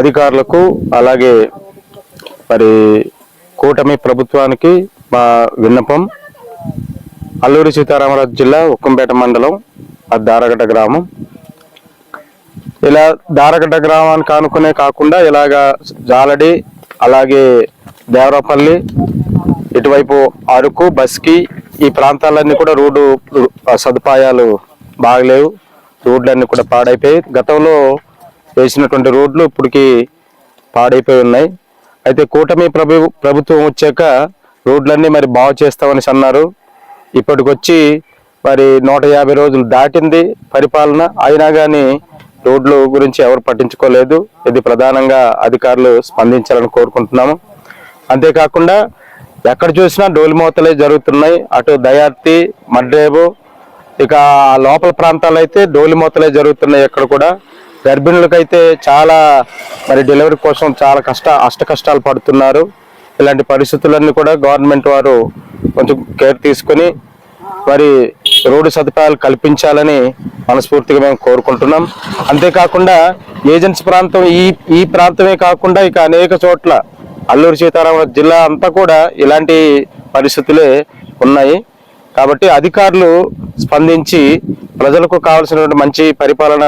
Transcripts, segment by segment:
అధికారులకు అలాగే మరి కూటమి ప్రభుత్వానికి మా విన్నపం అల్లూరి సీతారామరాజు జిల్లా ఉక్కంపేట మండలం ఆ దారగడ్డ గ్రామం. ఇలా దారగడ్డ గ్రామానికి అనుకునే కాకుండా ఇలాగా జాలడి అలాగే దేవరపల్లి ఇటువైపు అరకు బస్కి ఈ ప్రాంతాలన్నీ కూడా రోడ్డు సదుపాయాలు బాగలేవు. రోడ్లన్నీ కూడా పాడైపోయి గతంలో వేసినటువంటి రోడ్లు ఇప్పటికీ పాడైపోయి ఉన్నాయి. అయితే కూటమి ప్రభు ప్రభుత్వం వచ్చాక రోడ్లన్నీ మరి బాగు చేస్తామని అన్నారు. ఇప్పటికొచ్చి మరి నూట యాభై రోజులు దాటింది పరిపాలన. అయినా కానీ రోడ్లు గురించి ఎవరు పట్టించుకోలేదు. ఇది ప్రధానంగా అధికారులు స్పందించాలని కోరుకుంటున్నాము. అంతేకాకుండా ఎక్కడ చూసినా డోలిమూతలే జరుగుతున్నాయి. అటు దయార్తి మడ్రేబు ఇక లోపల ప్రాంతాలు అయితే డోలిమూతలే జరుగుతున్నాయి ఎక్కడ కూడా. గర్భిణులకైతే చాలా మరి డెలివరీ కోసం చాలా కష్ట అష్ట కష్టాలు పడుతున్నారు. ఇలాంటి పరిస్థితులన్నీ కూడా గవర్నమెంట్ వారు కొంచెం కేర్ తీసుకొని మరి రోడ్డు సదుపాయాలు కల్పించాలని మనస్ఫూర్తిగా మేము కోరుకుంటున్నాం. అంతేకాకుండా ఏజెన్సీ ప్రాంతం ఈ ఈ ప్రాంతమే కాకుండా ఇక అనేక చోట్ల అల్లూరు సీతారామరాజు జిల్లా అంతా కూడా ఇలాంటి పరిస్థితులే ఉన్నాయి. కాబట్టి అధికారులు స్పందించి ప్రజలకు కావాల్సినటువంటి మంచి పరిపాలన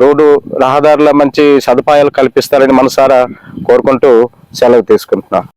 రోడ్డు రహదారుల మంచి సదుపాయాలు కల్పిస్తారని మనసారా కోరుకుంటూ సెలవు తీసుకుంటున్నాను